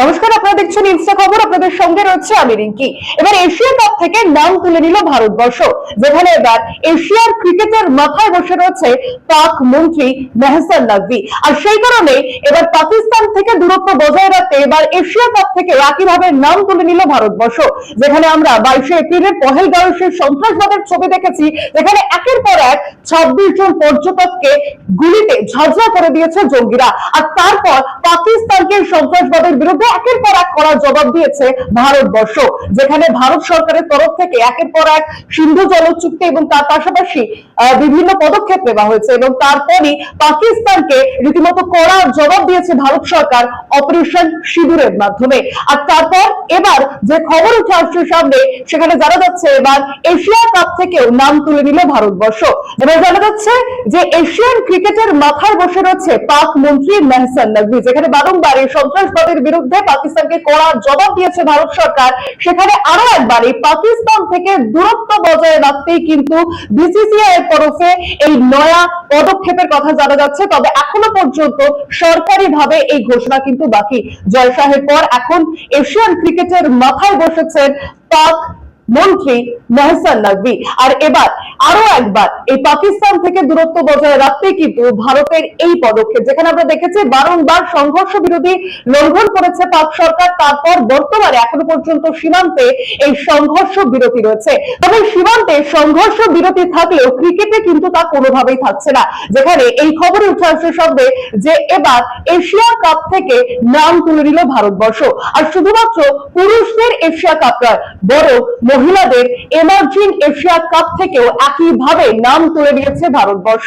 নমস্কার, আপনারা দেখছেন ইনস্টা খবর, আপনাদের সঙ্গে রয়েছে আমি রিঙ্কি। এবার এশিয়া কাপ থেকে নাম তুলে নিল ভারতবর্ষ, যেখানে এবার এশিয়ার ক্রিকেটের মাথায় বসে রয়েছে পাক মন্ত্রী মেহসান নাকভি। আর সেই কারণে এবার পাকিস্তান থেকে দূরত্ব বজায় রাখতে এবার এশিয়া কাপ থেকে একইভাবে নাম তুলে নিল ভারতবর্ষ, যেখানে আমরা বাইশে এপ্রিলের পহেলগাঁও সেই সন্ত্রাসবাদের ছবি দেখেছি, যেখানে একের পর এক ছাব্বিশ জন পর্যটককে গুলিতে ঝাঁঝরা করে দিয়েছে জঙ্গিরা। আর তারপর পাকিস্তানকে সন্ত্রাসবাদের বিরুদ্ধে একের পর এক করা জবাব দিয়েছে ভারতবর্ষ, যেখানে ভারত সরকারের তরফ থেকে একের পর এক সিন্ধু জল চুক্তি এবং তার পাশাপাশি বিভিন্ন পদক্ষেপ নেওয়া হয়েছে এবং তারপরই পাকিস্তানকে রীতিমতো কড়া জবাব দিয়েছে ভারত সরকার অপারেশন সিঁদুরের মাধ্যমে। আর তারপর এবার যে খবর উঠে আসছে সামনে, সেখানে জানা যাচ্ছে এবার এশিয়া কাপ থেকেও নাম তুলে নিল ভারতবর্ষ। এবার জানা যাচ্ছে যে এশিয়ান ক্রিকেটের মাথায় বসে রয়েছে পাক মন্ত্রী মেহসান নকভি, যেখানে বারংবার এই সন্ত্রাসবাদের বিরুদ্ধে পাকিস্তানকে কড়া জবাব দিয়েছে ভারত সরকার। সেখানে আরও একবার এই পাকিস্তান থেকে দূরত্ব বজায় রাখতেই কিন্তু বিসিসিআই তরফে এই নয়া পদক্ষেপের কথা জানা যাচ্ছে। তবে এখনও পর্যন্ত সরকারি ভাবে এই ঘোষণা কিন্তু বাকি। জয় শাহের পর এখন এশিয়ান ক্রিকেটের মাথায় বসেছেন পাক মন্ত্রী মেহসান নকভি। আর এবার আরও একবার, এই পাকিস্তান থেকে দূরত্ব বজায় রাখতে কিন্তু ভারতের এই পদক্ষেপ, যেখানে আমরা দেখেছি বারংবার সংঘর্ষ বিরোধী লঙ্ঘন করেছে পাক সরকার, তারপর বর্তমানে এখনও পর্যন্ত সীমান্তে এই সংঘর্ষ বিরতি রয়েছে। তবে সীমান্তে সংঘর্ষ বিরতি থাকলেও ক্রিকেটে কিন্তু তা কোনোভাবেই থাকছে না। যেখানে এই খবরে উঠে আসছে শব্দে যে এবার এশিয়া কাপ থেকে নাম তুলে নিল ভারতবর্ষ। আর শুধুমাত্র পুরুষদের এশিয়া কাপ নয়, বরং মহিলাদের এমার্জিং এশিয়া কাপ থেকেও একইভাবে নাম তুলে নিয়েছে ভারতবর্ষ।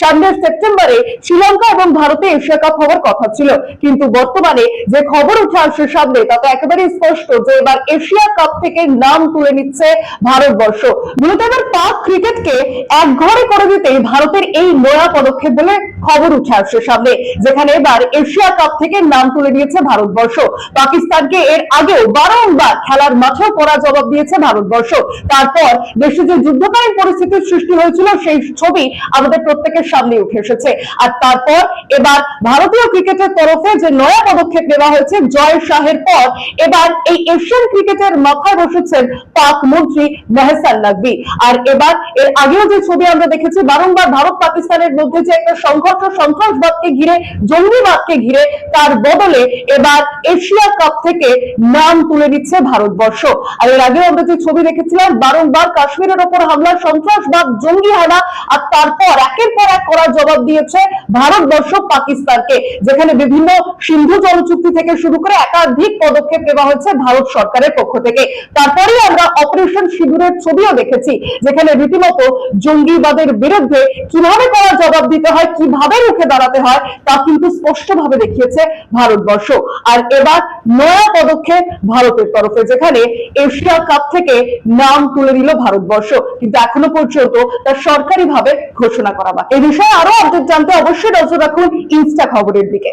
সামনের সেপ্টেম্বরে শ্রীলঙ্কা এবং ভারতে এশিয়া কাপ হওয়ার কথা ছিল। কিন্তু বর্তমানে যে খবর উঠে আসছে সামনে, তাতে একেবারে স্পষ্ট যে এবার এশিয়া কাপ থেকে নাম তুলে নিচ্ছে ভারতবর্ষ। মূলত এবার পাক ক্রিকেটকে এক ঘরে করে দিতেই ভারতের এই নয়া পদক্ষেপ বলে খবর উঠে আসছে সামনে, যেখানে এবার এশিয়া কাপ থেকে নাম তুলে নিয়েছে ভারতবর্ষ। পাকিস্তানকে এর আগেও বারংবার খেলার মাঠেও করা জবাব দিয়েছে ভারতবর্ষ। তারপর দেশে যে যুদ্ধকালীন পরিস্থিতির সৃষ্টি হয়েছিল, সেই ছবি আমাদের প্রত্যেকের সামনে উঠে এসেছে। আর তারপর এবার ভারতীয় ক্রিকেটের তরফে যে নয়া পদক্ষেপ নেওয়া হয়েছে, জয় শাহের পর এবার এই এশিয়ান ক্রিকেটের মাথায় বসেছেন পাক মন্ত্রী মেহসান নকভি। আর এবার এর আগেও যে ছবি আমরা দেখেছি, বারংবার ভারত পাকিস্তানের মধ্যে যে একটা সংঘর্ষ, সন্ত্রাসবাদকে ঘিরে, জঙ্গিবাদকে ঘিরে, তার বদলে এবার এশিয়া কাপ থেকে নাম তুলে নিচ্ছে ভারতবর্ষ। আর এর আগেও আমরা যে ছবি দেখেছিলাম, বারংবার কাশ্মীরের ওপর হামলা সন্ত্রাসবাদ জঙ্গি হানা, আর তারপর একের পর এক করার জবাব দিয়েছে ভারতবর্ষ পাকিস্তানকে, যেখানে বিভিন্ন সিন্ধু জল চুক্তি থেকে শুরু করে একাধিক পদক্ষেপ নেওয়া হয়েছে ভারত সরকারের পক্ষ থেকে। তারপরেই আমরা অপারেশন সিঁদুরের ছবিও দেখেছি, যেখানে রীতিমতো জঙ্গিবাদের বিরুদ্ধে কীভাবে করার জবাব দিতে হয়, কীভাবে রুখে দাঁড়াতে হয়, তা কিন্তু স্পষ্টভাবে দেখিয়েছে ভারতবর্ষ। আর এবার নয়া পদক্ষেপ ভারতের তরফে, যেখানে এশিয়া কাপ থেকে নাম তুলে নিল ভারতবর্ষ। কিন্তু এখনও পর্যন্ত তা সরকারিভাবে ঘোষণা করা বা এ বিষয়ে আরও আপডেট জানতে অবশ্যই নজর রাখুন ইনস্টা খবরের দিকে।